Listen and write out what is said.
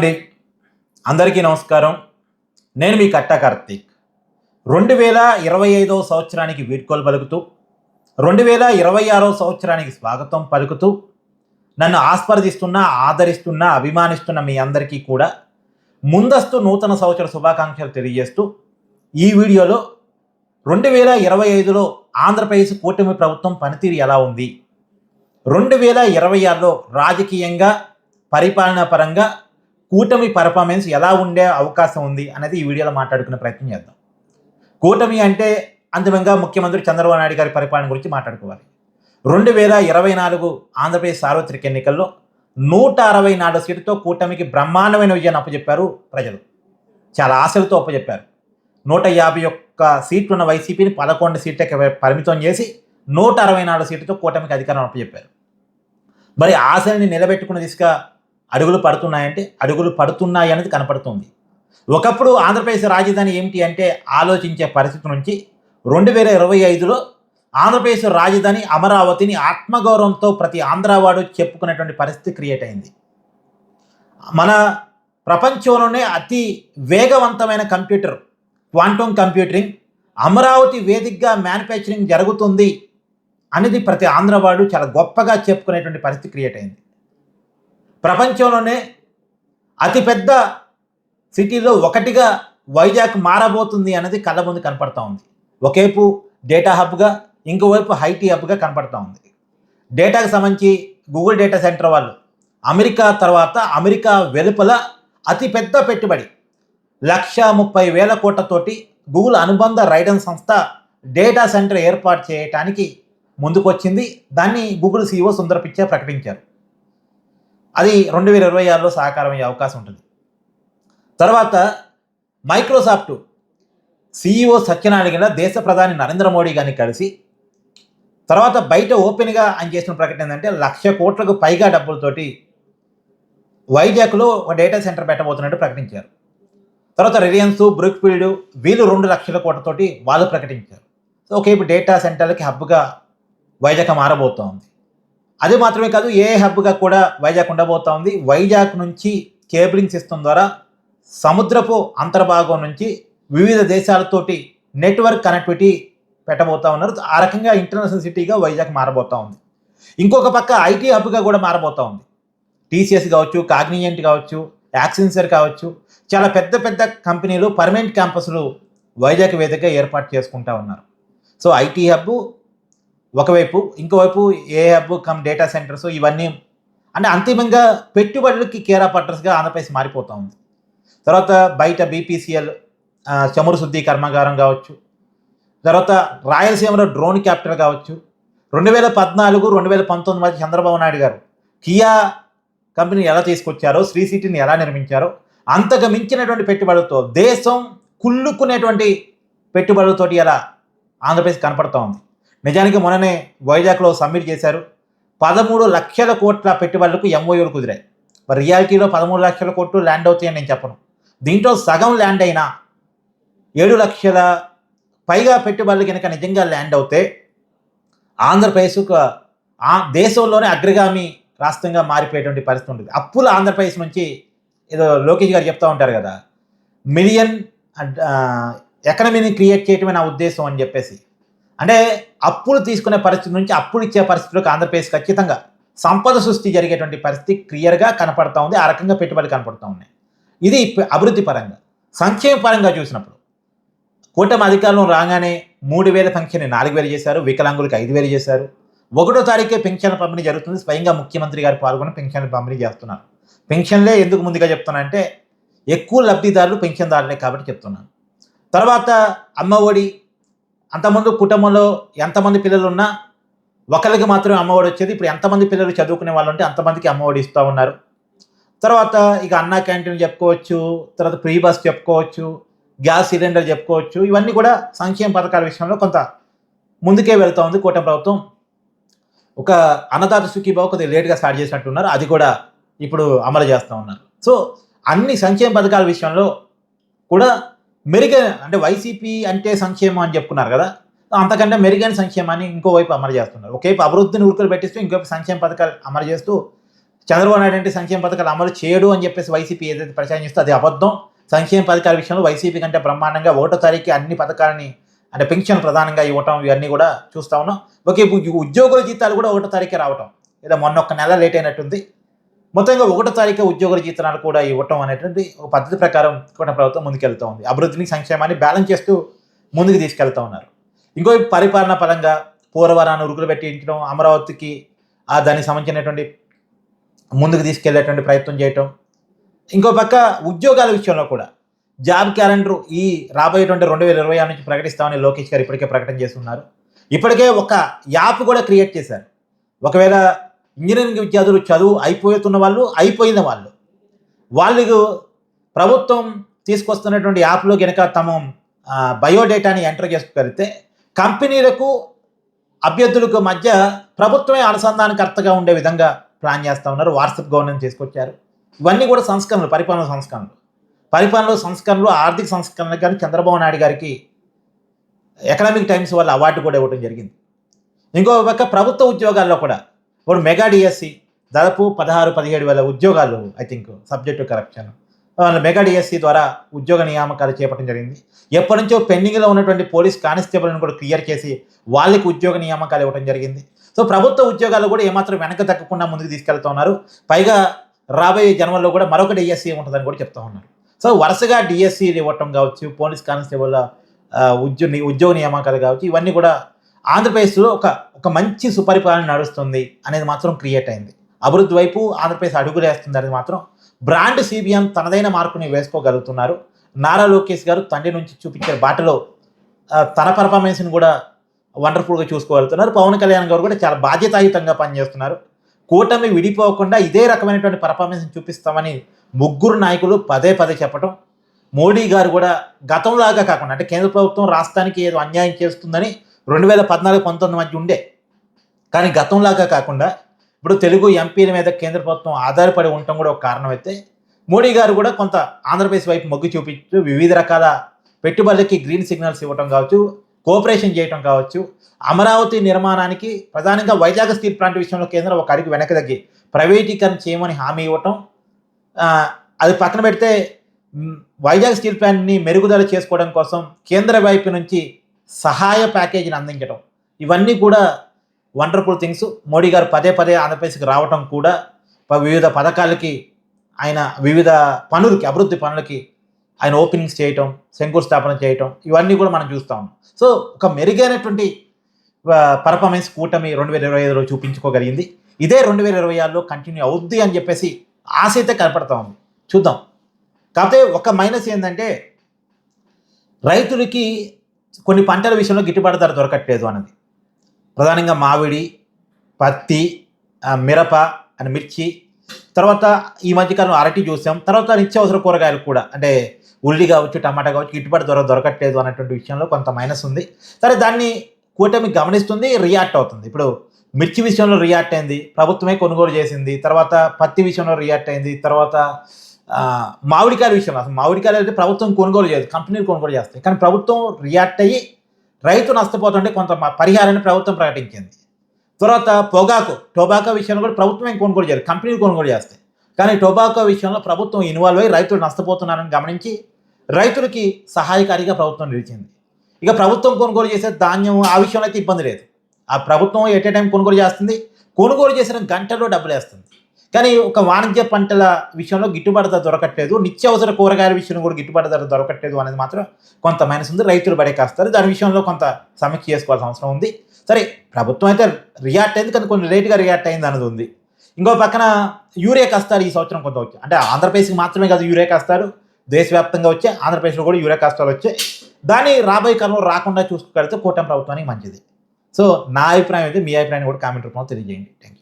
అండి అందరికీ నమస్కారం. నేను మీ కట్ట కార్తీక్. రెండు వేల ఇరవై ఐదవ సంవత్సరానికి వీడ్కోలు పలుకుతూ రెండు వేల ఇరవై ఆరో సంవత్సరానికి స్వాగతం పలుకుతూ నన్ను ఆస్పర్దిస్తున్న ఆదరిస్తున్న అభిమానిస్తున్న మీ అందరికీ కూడా ముందస్తు నూతన సంవత్సర శుభాకాంక్షలు తెలియజేస్తూ ఈ వీడియోలో రెండు వేల ఇరవై ఐదులో ఆంధ్రప్రదేశ్ కూటమి ప్రభుత్వం పనితీరు ఎలా ఉంది? రెండు వేల ఇరవై ఆరులో రాజకీయంగా పరిపాలనా పరంగా కూటమి పర్ఫార్మెన్స్ ఎలా ఉండే అవకాశం ఉంది అనేది ఈ వీడియోలో మాట్లాడుకునే ప్రయత్నం చేద్దాం. కూటమి అంటే అంతిమంగా ముఖ్యమంత్రి చంద్రబాబు నాయుడు గారి పరిపాలన గురించి మాట్లాడుకోవాలి. రెండు వేల ఇరవై నాలుగు ఆంధ్రప్రదేశ్ సార్వత్రిక ఎన్నికల్లో నూట అరవై నాలుగు సీటుతో కూటమికి బ్రహ్మాండమైన విజయాన్ని అప్పచెప్పారు ప్రజలు. చాలా ఆశలతో అప్పచెప్పారు. నూట యాభై ఒక్క సీట్లు ఉన్న వైసీపీని పదకొండు సీట్లకి పరిమితం చేసి నూట అరవై నాలుగు సీట్లతో కూటమికి అధికారం అప్పచెప్పారు. మరి ఆశల్ని నిలబెట్టుకున్న దిశగా అడుగులు పడుతున్నాయంటే అడుగులు పడుతున్నాయి అనేది కనపడుతుంది. ఒకప్పుడు ఆంధ్రప్రదేశ్ రాజధాని ఏమిటి అంటే ఆలోచించే పరిస్థితి నుంచి రెండు వేల ఇరవై ఐదులో ఆంధ్రప్రదేశ్ రాజధాని అమరావతిని ఆత్మగౌరవంతో ప్రతి ఆంధ్రవాడు చెప్పుకునేటువంటి పరిస్థితి క్రియేట్ అయింది. మన ప్రపంచంలోనే అతి వేగవంతమైన కంప్యూటర్ క్వాంటమ్ కంప్యూటరింగ్ అమరావతి వేదికగా మ్యానుఫ్యాక్చరింగ్ జరుగుతుంది అనేది ప్రతి ఆంధ్రవాడు చాలా గొప్పగా చెప్పుకునేటువంటి పరిస్థితి క్రియేట్ అయింది. ప్రపంచంలోనే అతిపెద్ద సిటీలో ఒకటిగా వైజాగ్ మారబోతుంది అనేది కళ్ళ ముందు కనపడతా ఉంది. ఒకవైపు డేటా హబ్గా ఇంకోవైపు హైటీ హబ్గా కనపడతా ఉంది. డేటాకు సంబంధించి గూగుల్ డేటా సెంటర్ వాళ్ళు అమెరికా తర్వాత అమెరికా వెలుపల అతిపెద్ద పెట్టుబడి. లక్ష ముప్పై వేల కోట్లతోటి గూగుల్ అనుబంధ రైడన్ సంస్థ డేటా సెంటర్ ఏర్పాటు చేయటానికి ముందుకొచ్చింది. దాన్ని గూగుల్ సీఈఓ సుందర్ పిచ్చే ప్రకటించారు. అది రెండు వేల ఇరవై ఆరులో సహకారం అయ్యే అవకాశం ఉంటుంది. తర్వాత మైక్రోసాఫ్ట్ సీఈఓ సత్యనారాయణ దేశ ప్రధాని నరేంద్ర మోడీ గారిని కలిసి తర్వాత బయట ఓపెన్గా ఆయన చేసిన ప్రకటన ఏంటంటే లక్ష కోట్లకు పైగా డబ్బులతోటి వైజాగ్లో ఒక డేటా సెంటర్ పెట్టబోతున్నట్టు ప్రకటించారు. తర్వాత రిలయన్స్ బ్రూక్ఫీల్డ్ వీళ్ళు రెండు లక్షల కోట్లతోటి వాళ్ళు ప్రకటించారు. సో ఓకే ఇప్పుడు డేటా సెంటర్లకి హబ్గా వైజాగ్ మారబోతోంది. అది మాత్రమే కాదు ఏ హబ్గా కూడా వైజాగ్ ఉండబోతా ఉంది వైజాగ్ నుంచి కేబులింగ్ సిస్టమ్ ద్వారా సముద్రపు అంతర్భాగం నుంచి వివిధ దేశాలతోటి నెట్వర్క్ కనెక్టివిటీ పెట్టబోతా ఉన్నారు. ఆ రకంగా ఇంటర్నేషనల్ సిటీగా వైజాగ్ మారబోతా ఉంది ఇంకొక పక్క ఐటీ హబ్గా కూడా మారబోతా ఉంది టీసీఎస్ కావచ్చు కాగ్నిజెంట్ కావచ్చు యాక్సెన్సర్ కావచ్చు చాలా పెద్ద పెద్ద కంపెనీలు పర్మనెంట్ క్యాంపస్లు వైజాగ్ వేదికగా ఏర్పాటు చేసుకుంటా ఉన్నారు. సో ఐటీ హబ్ ఒకవైపు ఇంకోవైపు A hub cum data centers ఇవన్నీ అంటే అంతిమంగా పెట్టుబడులకి కేరా పట్టర్స్గా ఆంధ్రప్రదేశ్ మారిపోతూ ఉంది. తర్వాత బయట బీపీసీఎల్ చమురు శుద్ధి కర్మాగారం కావచ్చు. తర్వాత రాయలసీమలో డ్రోన్ క్యాపిటల్ కావచ్చు. రెండు వేల పద్నాలుగు రెండు వేల పంతొమ్మిది మధ్య చంద్రబాబు నాయుడు గారు కియా కంపెనీని ఎలా తీసుకొచ్చారో శ్రీ సిటీని ఎలా నిర్మించారో అంతకు మించినటువంటి పెట్టుబడులతో దేశం కుళ్ళుకునేటువంటి పెట్టుబడులతోటి ఎలా ఆంధ్రప్రదేశ్ కనపడుతూ ఉంది. నిజానికి మొన్ననే వైజాగ్లో సబ్మిట్ చేశారు. పదమూడు లక్షల కోట్ల పెట్టుబడులకు ఎంఓయూలు కుదిరాయి. మరి రియాలిటీలో పదమూడు లక్షల కోట్లు ల్యాండ్ అవుతాయని నేను చెప్పను. దీంట్లో సగం ల్యాండ్ అయినా ఏడు లక్షల పైగా పెట్టుబడులు కనుక నిజంగా ల్యాండ్ అవుతే ఆంధ్రప్రదేశ్ దేశంలోనే అగ్రగామి రాష్ట్రంగా మారిపోయేటువంటి పరిస్థితి ఉంటుంది. అప్పులు ఆంధ్రప్రదేశ్ నుంచి ఏదో లోకేష్ గారు చెప్తూ ఉంటారు కదా మిలియన్ ఎకనమీని క్రియేట్ చేయటమే నా ఉద్దేశం అని చెప్పేసి. అంటే అప్పులు తీసుకునే పరిస్థితి నుంచి అప్పులు ఇచ్చే పరిస్థితులకు ఆంధ్రప్రదేశ్ ఖచ్చితంగా సంపద సృష్టి జరిగేటువంటి పరిస్థితి క్లియర్గా కనపడతా ఉంది ఆ రకంగా పెట్టుబడులు కనపడుతూ ఉన్నాయి ఇది అభివృద్ధి పరంగా. సంక్షేమ పరంగా చూసినప్పుడు కూటమి అధికారంలో రాగానే మూడు వేల పెన్షన్ నాలుగు వేలు చేశారు వికలాంగులకు ఐదు వేలు చేశారు. ఒకటో తారీఖే పెన్షన్ పంపిణీ జరుగుతుంది స్వయంగా ముఖ్యమంత్రి గారు పాల్గొని పెన్షన్ పంపిణీ చేస్తున్నారు. పెన్షన్లే ఎందుకు ముందుగా చెప్తున్నానంటే ఎక్కువ లబ్ధిదారులు పెన్షన్దారులే కాబట్టి చెప్తున్నాను తర్వాత అమ్మ ఒడి అంతమంది కుటుంబంలో ఎంతమంది పిల్లలు ఉన్నా ఒకరికి మాత్రమే అమ్మఒడి వచ్చేది. ఇప్పుడు ఎంతమంది పిల్లలు చదువుకునే వాళ్ళు ఉంటే అంతమందికి అమ్మఒడి ఇస్తూ ఉన్నారు. తర్వాత ఇక అన్నా క్యాంటీన్ చెప్పుకోవచ్చు తర్వాత ప్రీ బస్ చెప్పుకోవచ్చు గ్యాస్ సిలిండర్ చెప్పుకోవచ్చు. ఇవన్నీ కూడా సంక్షేమ పథకాల విషయంలో కొంత ముందుకే వెళ్తూ ఉంది కూటమి ప్రభుత్వం. ఒక అన్నదాత సుఖీబాబు కొద్దిగా లేట్గా స్టార్ట్ చేసినట్టున్నారు. అది కూడా ఇప్పుడు అమలు చేస్తూ ఉన్నారు. సో అన్ని సంక్షేమ పథకాల విషయంలో కూడా మెరుగైన అంటే వైసీపీ అంటే సంక్షేమం అని చెప్పుకున్నారు కదా. అంతకంటే మెరుగైన సంక్షేమాన్ని ఇంకోవైపు అమలు చేస్తున్నారు. ఒకవైపు అభివృద్ధిని ఉరుకులు పెట్టిస్తూ ఇంకోవైపు సంక్షేమ పథకాలు అమలు చేస్తూ చంద్రబాబు నాయుడు అంటే సంక్షేమ పథకాలు అమలు చేయడు అని చెప్పేసి వైసీపీ ఏదైతే ప్రచారం చేస్తే అది అబద్ధం. సంక్షేమ పథకాల విషయంలో వైసీపీ కంటే బ్రహ్మాండంగా ఒకటో తారీఖు అన్ని పథకాలని అంటే పెన్షన్ ప్రధానంగా ఇవ్వటం ఇవన్నీ కూడా చూస్తా ఉన్నాం. ఓకే ఉద్యోగుల జీతాలు కూడా ఒకటో తారీఖు రావటం. లేదా మొన్న ఒక నెల లేట్ అయినట్టుంది. మొత్తంగా ఒకటో తారీఖు ఉద్యోగుల జీతనాలు కూడా ఇవ్వటం అనేటువంటి ఒక పద్ధతి ప్రకారం కూడా ప్రభుత్వం ముందుకెళ్తూ ఉంది. అభివృద్ధిని సంక్షేమాన్ని బ్యాలెన్స్ చేస్తూ ముందుకు తీసుకెళ్తా ఉన్నారు. ఇంకో పరిపాలన పరంగా పూర్వరాన్ని ఉరుకులు పెట్టించడం అమరావతికి ఆ దానికి సంబంధించినటువంటి ముందుకు తీసుకెళ్ళేటువంటి ప్రయత్నం చేయటం. ఇంకో పక్క ఉద్యోగాల విషయంలో కూడా జాబ్ క్యాలెండర్ ఈ రాబోయేటువంటి రెండు వేల ఇరవై ఆరు నుంచి ప్రకటిస్తామని లోకేష్ గారు ఇప్పటికే ప్రకటన చేస్తున్నారు. ఇప్పటికే ఒక యాప్ కూడా క్రియేట్ చేశారు. ఒకవేళ ఇంజనీరింగ్ విద్యార్థులు చదువు అయిపోతున్న వాళ్ళు అయిపోయిన వాళ్ళు. వాళ్ళు ప్రభుత్వం తీసుకొస్తున్నటువంటి యాప్లో కనుక తమ బయోడేటాని ఎంటర్ చేసుకోగలిగితే కంపెనీలకు అభ్యర్థులకు మధ్య ప్రభుత్వమే అనుసంధానకర్తగా ఉండే విధంగా ప్లాన్ చేస్తూ ఉన్నారు. వాట్సాప్ గవర్నెన్స్ తీసుకొచ్చారు. ఇవన్నీ కూడా సంస్కరణలు పరిపాలన సంస్కరణలు. పరిపాలన సంస్కరణలు ఆర్థిక సంస్కరణలు కానీ చంద్రబాబు నాయుడు గారికి ఎకనామిక్ టైమ్స్ వల్ల అవార్డు కూడా ఇవ్వడం జరిగింది. ఇంకో పక్క ప్రభుత్వ ఉద్యోగాల్లో కూడా ఇప్పుడు మెగా డిఎస్సి దాదాపు పదహారు పదిహేడు వేల ఉద్యోగాలు ఐ థింక్ సబ్జెక్టు కరప్షన్ వాళ్ళ మెగా డిఎస్సి ద్వారా ఉద్యోగ నియామకాలు చేపట్టడం జరిగింది. ఎప్పటి నుంచో పెండింగ్లో ఉన్నటువంటి పోలీస్ కానిస్టేబుల్ని కూడా క్లియర్ చేసి వాళ్ళకి ఉద్యోగ నియామకాలు ఇవ్వడం జరిగింది. సో ప్రభుత్వ ఉద్యోగాలు కూడా ఏమాత్రం వెనక తగ్గకుండా ముందుకు తీసుకెళ్తున్నారు పైగా రాబోయే జన్మల్లో కూడా మరొక డిఎస్సి ఉంటుందని కూడా చెప్తా ఉన్నారు. సో వరుసగా డిఎస్సి ఇవ్వటం కావచ్చు పోలీస్ కానిస్టేబుల్ ఆ, ఉద్యోగ ఉద్యోగ నియామకాలు కావచ్చు ఇవన్నీ కూడా ఆంధ్రప్రదేశ్లో ఒక ఒక మంచి సుపరిపాలన నడుస్తుంది అనేది మాత్రం క్రియేట్ అయింది. అభివృద్ధి వైపు ఆంధ్రప్రదేశ్ అడుగులు వేస్తుంది అనేది మాత్రం బ్రాండ్ సిబిఎం తనదైన మార్కుని వేసుకోగలుగుతున్నారు. నారా లోకేష్ గారు తండ్రి నుంచి చూపించే బాటలో తన పర్ఫార్మెన్స్ని కూడా వండర్ఫుల్గా చూసుకోగలుగుతున్నారు. పవన్ కళ్యాణ్ గారు కూడా చాలా బాధ్యతాయుతంగా పనిచేస్తున్నారు. కూటమి విడిపోకుండా ఇదే రకమైనటువంటి పర్ఫార్మెన్స్ చూపిస్తామని ముగ్గురు నాయకులు పదే పదే చెప్పటం మోడీ గారు కూడా గతంలాగా కాకుండా అంటే కేంద్ర ప్రభుత్వం రాష్ట్రానికి ఏదో అన్యాయం చేస్తుందని రెండు వేల పద్నాలుగు పంతొమ్మిది మధ్య ఉండే. కానీ గతంలాగా కాకుండా ఇప్పుడు తెలుగు ఎంపీల మీద కేంద్ర ప్రభుత్వం ఆధారపడి ఉండటం కూడా ఒక కారణం అయితే మోడీ గారు కూడా కొంత ఆంధ్రప్రదేశ్ వైపు మొగ్గు చూపించు వివిధ రకాల పెట్టుబడులకి గ్రీన్ సిగ్నల్స్ ఇవ్వటం కావచ్చు కోఆపరేషన్ చేయటం కావచ్చు అమరావతి నిర్మాణానికి ప్రధానంగా వైజాగ్ స్టీల్ ప్లాంట్ విషయంలో కేంద్రం ఒక అడుగు వెనక తగ్గి ప్రైవేటీకరణ చేయమని హామీ ఇవ్వటం అది పక్కన పెడితే వైజాగ్ స్టీల్ ప్లాంట్ని మెరుగుదల చేసుకోవడం కోసం కేంద్ర వైపు నుంచి సహాయ ప్యాకేజీని అందించడం ఇవన్నీ కూడా వండర్ఫుల్ థింగ్స్. మోడీ గారు పదే పదే ఆంధ్రప్రదేశ్కి రావటం కూడా వివిధ పథకాలకి ఆయన వివిధ పనులకి అభివృద్ధి పనులకి ఆయన ఓపెనింగ్స్ చేయటం శంకుస్థాపన చేయటం ఇవన్నీ కూడా మనం చూస్తాం ఉన్నాం. సో ఒక మెరుగైనటువంటి పర్ఫార్మెన్స్ కూటమి రెండు వేల ఇరవై ఐదులో చూపించుకోగలిగింది. ఇదే రెండు వేల ఇరవై ఆరులో కంటిన్యూ అవుద్ది అని చెప్పేసి ఆశ అయితే కనపడతా ఉంది. చూద్దాం. కాకపోతే ఒక మైనస్ ఏంటంటే రైతులకి కొన్ని పంటల విషయంలో గిట్టుబాటు ధర దొరకట్లేదు అన్నది. ప్రధానంగా మామిడి పత్తి మిరప అండ్ మిర్చి. తర్వాత ఈ మధ్యకాలం అరటి చూసాం. తర్వాత నిత్యావసర కూరగాయలు కూడా అంటే ఉల్లి కావచ్చు టమాటా కావచ్చు గిట్టుబాటు ధర దొరకట్లేదు అనేటువంటి విషయంలో కొంత మైనస్ ఉంది. సరే దాన్ని కూటమి గమనిస్తుంది రియాక్ట్ అవుతుంది. ఇప్పుడు మిర్చి విషయంలో రియాక్ట్ అయింది ప్రభుత్వమే కొనుగోలు చేసింది. తర్వాత పత్తి విషయంలో రియాక్ట్ అయింది. తర్వాత మామిడికాయల విషయంలో అసలు. మామిడికాయలు అయితే ప్రభుత్వం కొనుగోలు చేయదు కంపెనీలు కొనుగోలు చేస్తాయి. కానీ ప్రభుత్వం రియాక్ట్ అయ్యి రైతు నష్టపోతుంటే కొంత పరిహారాన్ని ప్రభుత్వం ప్రకటించింది. తర్వాత పొగాకు టొబాకో విషయంలో కూడా ప్రభుత్వం కొనుగోలు చేయదు కంపెనీలు కొనుగోలు చేస్తాయి. కానీ టొబాకో విషయంలో ప్రభుత్వం ఇన్వాల్వ్ అయ్యి రైతులు నష్టపోతున్నారని గమనించి రైతులకి సహాయకారిగా ప్రభుత్వం నిలిచింది. ఇక ప్రభుత్వం కొనుగోలు చేసే ధాన్యం ఆ విషయంలో అయితే ఇబ్బంది లేదు. ఆ ప్రభుత్వం ఎట్ ఏ టైం కొనుగోలు చేస్తుంది? కొనుగోలు చేసిన గంటలో డబ్బులు వేస్తుంది. కానీ ఒక వాణిజ్య పంటల విషయంలో గిట్టుబాటు ధర దొరకట్లేదు. నిత్యావసర కూరగాయల విషయంలో కూడా గిట్టుబాటు ధర దొరకట్లేదు అనేది మాత్రం కొంత మైనస్ ఉంది. రైతులు బడే కాస్తారు దాని విషయంలో కొంత సమీక్ష చేసుకోవాల్సిన అవసరం ఉంది. సరే ప్రభుత్వం అయితే రియాక్ట్ అయింది కానీ కొంచెం లేట్గా రియాక్ట్ అయింది అన్నది ఉంది. ఇంకో పక్కన యూరియా కష్టాలు ఈ సంవత్సరం కొంత వచ్చాయి. అంటే ఆంధ్రప్రదేశ్కి మాత్రమే కాదు యూరియా కష్టాలు. దేశవ్యాప్తంగా వచ్చాయి. ఆంధ్రప్రదేశ్లో కూడా యూరియా కష్టాలు వచ్చాయి. దాన్ని రాబోయే కాలంలో రాకుండా చూసుకోగలిగితే కూటమి ప్రభుత్వానికి మంచిది. సో నా అభిప్రాయం అయితే మీ అభిప్రాయాన్ని కూడా కామెంట్ రూపంలో తెలియజేయండి. Thank you